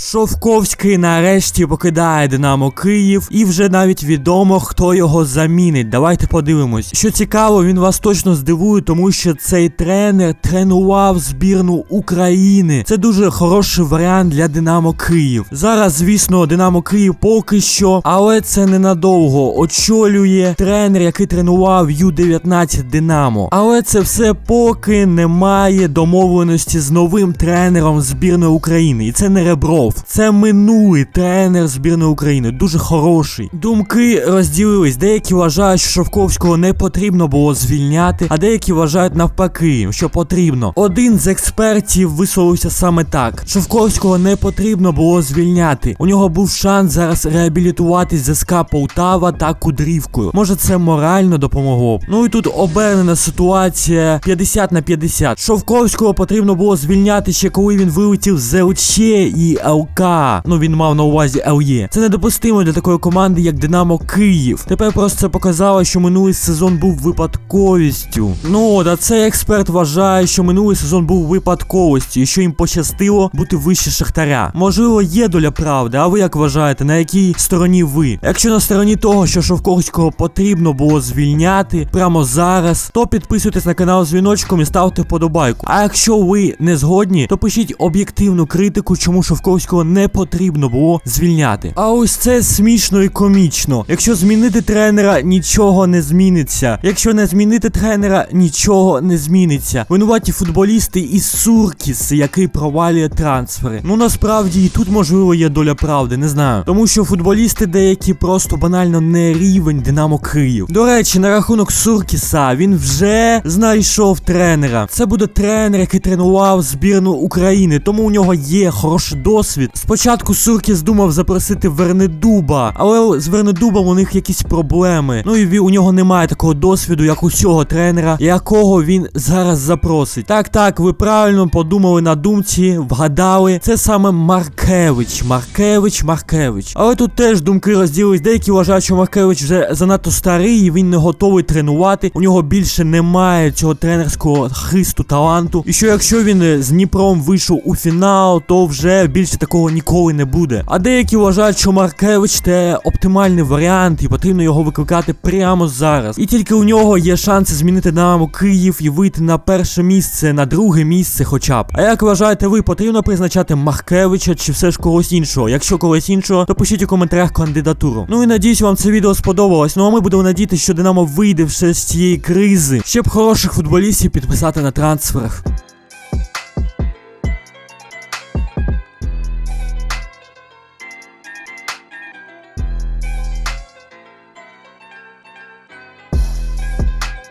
Шовковський нарешті покидає Динамо Київ, і вже навіть відомо, хто його замінить. Давайте подивимось. Що цікаво, він вас точно здивує, тому що цей тренер тренував збірну України. Це дуже хороший варіант для Динамо Київ. Зараз, звісно, Динамо Київ поки що, але це ненадовго. Очолює тренер, який тренував Ю-19 Динамо. Але це все поки немає домовленості з новим тренером збірної України. І це не Ребров. Це минулий тренер збірної України. Дуже хороший. Думки розділились. Деякі вважають, що Шовковського не потрібно було звільняти, а деякі вважають навпаки, що потрібно. Один з експертів висловився саме так: Шовковського не потрібно було звільняти. У нього був шанс зараз реабілітуватись з СК Полтава та Кудрівкою. Може, це морально допомогло. Ну і тут обернена ситуація 50 на 50. Шовковського потрібно було звільняти ще коли він вилетів з ЛЧ і ЛК. Ну він мав на увазі ЛЄ. Це недопустимо для такої команди, як Динамо Київ. Тепер просто це показало, що минулий сезон був випадковістю. Ну от, а цей експерт вважає, що минулий сезон був випадковістю, і що їм пощастило бути вище Шахтаря. Можливо, є доля правди, а ви як вважаєте, на якій стороні ви? Якщо на стороні того, що Шовковського потрібно було звільняти прямо зараз, то підписуйтесь на канал з дзвіночком і ставте вподобайку. А якщо ви не згодні, то пишіть об'єктивну критику, чому Шовковського не потрібно було звільняти. А ось це смішно і комічно. Якщо змінити тренера, нічого не зміниться. Якщо не змінити тренера, нічого не зміниться. Винуваті футболісти і Суркіс, який провалює трансфери. Ну насправді і тут можливо є доля правди, не знаю. Тому що футболісти деякі просто банально не рівень Динамо Київ. До речі, на рахунок Суркіса він вже знайшов тренера. Це буде тренер, який тренував збірну України, тому у нього є хороший досвід. Спочатку Суркіс думав запросити Вернедуба, але з Вернедубом у них якісь проблеми. Ну і у нього немає такого досвіду, як у цього тренера, якого він зараз запросить. Так, так, ви правильно подумали на думці, вгадали. Це саме Маркевич. Маркевич, Маркевич. Але тут теж думки розділились. Деякі вважають, що Маркевич вже занадто старий, і він не готовий тренувати. У нього більше немає цього тренерського хисту, таланту. І що якщо він е, з Дніпром вийшов у фінал, то вже більше такого ніколи не буде. А деякі вважають, що Маркевич це оптимальний варіант, і потрібно його викликати прямо зараз. І тільки у нього є шанси змінити Динамо Київ і вийти на перше місце, на друге місце, хоча б. А як вважаєте ви, потрібно призначати Маркевича чи все ж когось іншого? Якщо когось іншого, то пишіть у коментарях кандидатуру. Ну і надіюсь, вам це відео сподобалось. Ну а ми будемо надіятися, що Динамо вийде все з цієї кризи, щоб хороших футболістів підписати на трансферах.